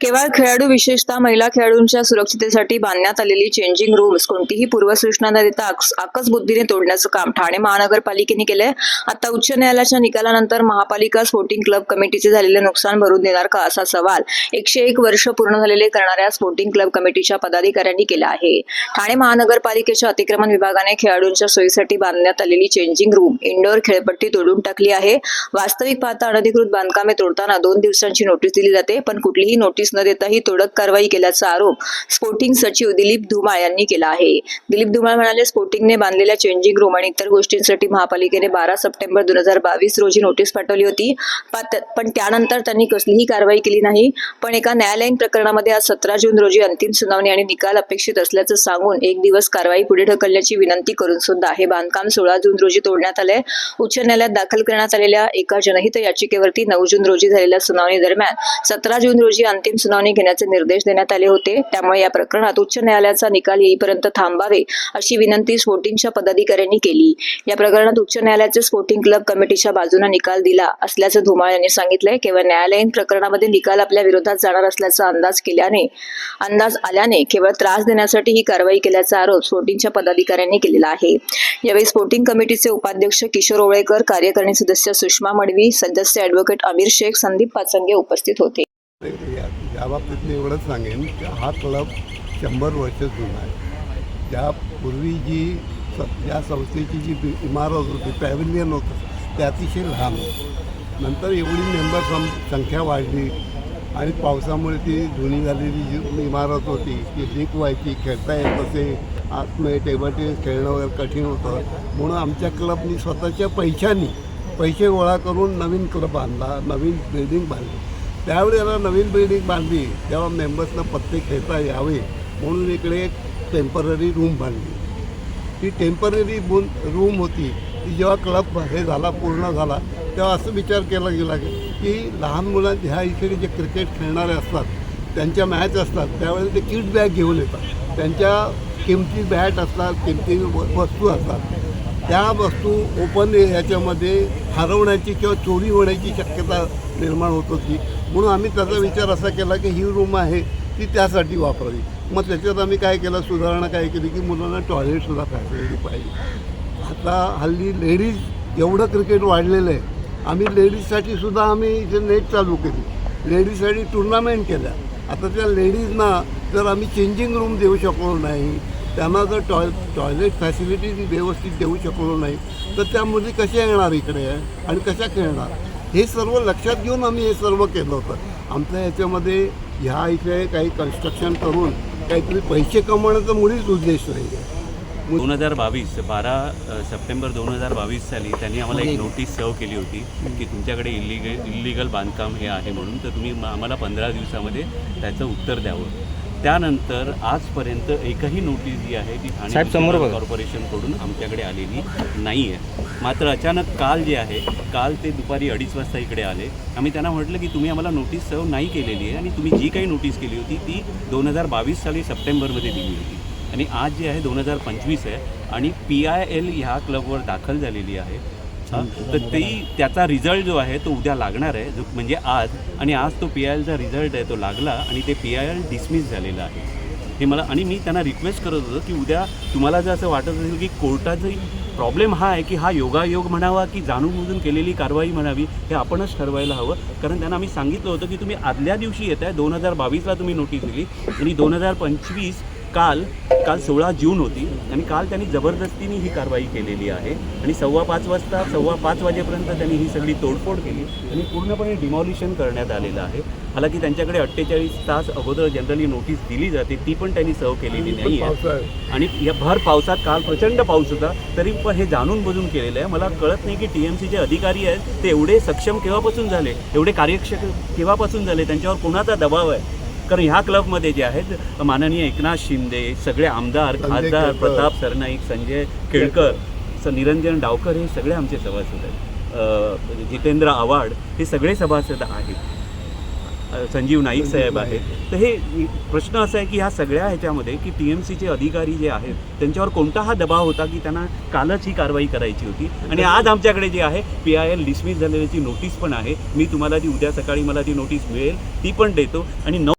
केवळ खेळाडू विशेषतः महिला खेळाडूंच्या सुरक्षितेसाठी बांधण्यात आलेली चेंजिंग रूम्स कोणतीही पूर्वसूचना न देता आकस- आकसबुद्धीने तोडण्याचं काम ठाणे महानगरपालिकेने केलंय. आता उच्च न्यायालयाच्या निकालानंतर महापालिका स्पोर्टिंग क्लब कमिटीचे झालेले नुकसान भरून देणार का असा सवाल एकशे एक वर्ष पूर्ण झालेले करणाऱ्या स्पोर्टिंग क्लब कमिटीच्या पदाधिकाऱ्यांनी केला आहे. ठाणे महानगरपालिकेच्या अतिक्रमण विभागाने खेळाडूंच्या सोयीसाठी बांधण्यात आलेली चेंजिंग रूम इंडोर खेळपट्टी तोडून टाकली आहे. वास्तविक पाहता अनधिकृत बांधकामे तोडताना दोन दिवसांची नोटीस दिली जाते पण कुठलीही नोटीस न देताही तोडक कारवाई केल्याचा आरोप स्पोर्टिंग सचिव दिलीप धुमाळ यांनी केला आहे. दिलीप धुमाळ म्हणाले स्पोर्टिंगने बांधलेल्या चेंजिंग रूम आणि इतर गोष्टींसाठी महापालिकेने बारा सप्टेंबर दोन हजार बावीस रोजी नोटीस पाठवली होती. पण त्यानंतर त्यांनी कसलीही कारवाई केली नाही. पण एका न्यायालयीन प्रकरणामध्ये आज सतरा जून रोजी अंतिम सुनावणी आणि निकाल अपेक्षित असल्याचं सांगून एक दिवस कारवाई पुढे ढकलण्याची विनंती करून सुद्धा हे बांधकाम सोळा जून रोजी तोडण्यात आलंय. उच्च न्यायालयात दाखल करण्यात आलेल्या एका जनहित याचिकेवरती नऊ जून रोजी झालेल्या सुनावणी दरम्यान सतरा जून रोजी अंतिम सुनावणी घेण्याचे निर्देश देण्यात आले होते. त्यामुळे या प्रकरणात उच्च न्यायालयाचा निकाल येईपर्यंत थांबावे अशी विनंती स्पोर्टिंगच्या पदाधिकाऱ्यांनी केली. या प्रकरणात उच्च न्यायालयाचे स्पोर्टिंग क्लब कमिटीच्या बाजूने निकाल दिला असल्याचं धुमाळ यांनी सांगितलंय. केवळ न्यायालयीन प्रकरणामध्ये निकाल आपल्या विरोधात जाणार असल्याचा अंदाज केल्याने अंदाज आल्याने केवळ त्रास देण्यासाठी ही कारवाई केल्याचा आरोप स्पोर्टिंगच्या पदाधिकाऱ्यांनी केलेला आहे. यावेळी स्पोर्टिंग कमिटीचे उपाध्यक्ष किशोर ओवळेकर कार्यकारिणी सदस्य सुषमा मडवी सदस्य ॲडव्होकेट अमीर शेख संदीप पाचंगे उपस्थित होते. त्याबाबतीत मी एवढंच सांगेन की हा क्लब शंभर वर्ष जुना आहे. त्यापूर्वी जी स या संस्थेची जी इमारत होती पॅव्हिलियन होतं ते अतिशय लहान होतं. नंतर एवढी मेंबर सं संख्या वाढली आणि पावसामुळे ती जुनी झालेली जी इमारत होती ती लीक व्हायची खेळता येत असे आतमध्ये टेबल टेनिस खेळणं वगैरे कठीण होतं. म्हणून आमच्या क्लबनी स्वतःच्या पैशानी पैसे गोळा करून नवीन क्लब बांधला नवीन बिल्डिंग बांधली. त्यावेळेला नवीन बिल्डिंग बांधली तेव्हा मेंबर्सना पत्ते खेळता यावे म्हणून इकडे एक टेंपररी रूम बांधली. ती टेंपररी बून रूम होती ती जेव्हा क्लब हे झाला पूर्ण झाला तेव्हा असं विचार केला गेला की लहान मुलांचे ह्या इकडे जे क्रिकेट खेळणारे असतात त्यांच्या मॅच असतात त्यावेळेला ते किट बॅग घेऊन येतात. त्यांच्या किमती बॅट असतात किमती व- वस्तू असतात. त्या वस्तू ओपन ह्याच्यामध्ये हरवण्याची किंवा चोरी होण्याची शक्यता निर्माण होत होती. म्हणून आम्ही त्याचा विचार असा केला की ही रूम आहे ती त्यासाठी वापरावी. मग त्याच्यात आम्ही काय केलं सुधारणा काय केली की मुलांना टॉयलेटसुद्धा फॅसिलिटी पाहिजे. आता हल्ली लेडीज एवढं क्रिकेट वाढलेलं आहे. आम्ही लेडीजसाठी सुद्धा आम्ही इथे नेट चालू केली. लेडीजसाठी टुर्नामेंट केल्या. आता त्या लेडीजना जर आम्ही चेंजिंग रूम देऊ शकलो नाही त्यांना जर टॉय टॉयलेट फॅसिलिटी व्यवस्थित देऊ शकलो नाही तर त्या मुली कशा येणार इकडे? आणि कशा खेळणार? हे सर्व लक्षात घेऊन आम्ही हे सर्व केलं होतं. आमच्या ह्याच्यामध्ये ह्या इथे काही कन्स्ट्रक्शन करून काहीतरी पैसे कमवण्याचा मुळीच उद्देश नाही आहे दोन हजार बावीस बारा सप्टेंबर दोन हजार बावीस साली त्यांनी आम्हाला एक नोटीस सर्व केली होती की तुमच्याकडे इलिगल इलिगल बांधकाम हे आहे म्हणून तर तुम्ही आम्हाला पंधरा दिवसामध्ये त्याचं उत्तर द्यावं. त्यानंतर आजपर्यंत एकही नोटीस जी आहे ती ठाणे साहेब, समोर बघा. कॉर्पोरेशनकडून आमच्याकडे आलेली नाही आहे मात्र अचानक काल जे आहे काल ते दुपारी अडीच वाजता इकडे आले. आम्ही त्यांना म्हटलं की तुम्ही आम्हाला नोटीस सर्व नाही केलेली आहे आणि तुम्ही जी काही नोटीस केली होती ती दोन हजार बावीस साली सप्टेंबरमध्ये दिली होती. आणि आज जे आहे दोन हजार पंचवीस आहे आणि पी आय एल ह्या क्लबवर दाखल झालेली आहे. तर ते त्याचा रिझल्ट जो आहे तो उद्या लागणार आहे जो म्हणजे आज. आणि आज तो पी आय एलचा रिझल्ट आहे तो लागला आणि ते पी आय एल डिसमिस झालेलं आहे. हे मला आणि मी त्यांना रिक्वेस्ट करत होतो की उद्या तुम्हाला जर असं वाटत असेल की कोर्टाचा प्रॉब्लेम हा आहे की हा योगायोग म्हणावा की जाणूनबुजून केलेली कारवाई म्हणावी हे आपणच ठरवायला हवं. कारण त्यांना आम्ही सांगितलं होतं की तुम्ही आदल्या दिवशी येत आहे दोन हजार बावीसला तुम्ही नोटीस दिली. आणि दोन हजार पंचवीस काल काल सोळा जून होती आणि काल त्यांनी जबरदस्तीने ही कारवाई केलेली आहे. आणि सव्वा पाच वाजता सव्वा पाच वाजेपर्यंत त्यांनी ही सगळी तोडफोड केली आणि पूर्णपणे डिमॉलिशन करण्यात आलेलं आहे. हालाकी त्यांच्याकडे अठ्ठेचाळीस तास अगोदर जनरली नोटीस दिली जाते ती पण त्यांनी सर्व केलेली नाही आहे. आणि या भर पावसात काल प्रचंड पाऊस होता तरी पण हे जाणून बुजून केलेलं आहे. मला कळत नाही की टी एम सीचे अधिकारी आहेत ते एवढे सक्षम केव्हापासून झाले? एवढे कार्यक्षम केव्हापासून झाले? त्यांच्यावर कोणाचा दबाव आहे? कारण ह्या क्लबमध्ये जे आहेत माननीय एकनाथ शिंदे सगळे आमदार खासदार. प्रताप सरनाईक संजय केळकर स निरंजन डावकर हे सगळे आमचे सभासद आहेत. जितेंद्र आव्हाड हे सगळे सभासद आहेत. संजीव नाईक साहेब आहेत. तर हे प्रश्न असा आहे की ह्या सगळ्या ह्याच्यामध्ये की टी एम सीचे अधिकारी जे आहेत त्यांच्यावर कोणता हा दबाव होता की त्यांना कालच ही कारवाई करायची होती? आणि आज आमच्याकडे जे आहे पी आय एल डिसमिस झालेल्याची नोटीस पण आहे. मी तुम्हाला ती उद्या सकाळी मला ती नोटीस मिळेल ती पण देतो. आणि नऊ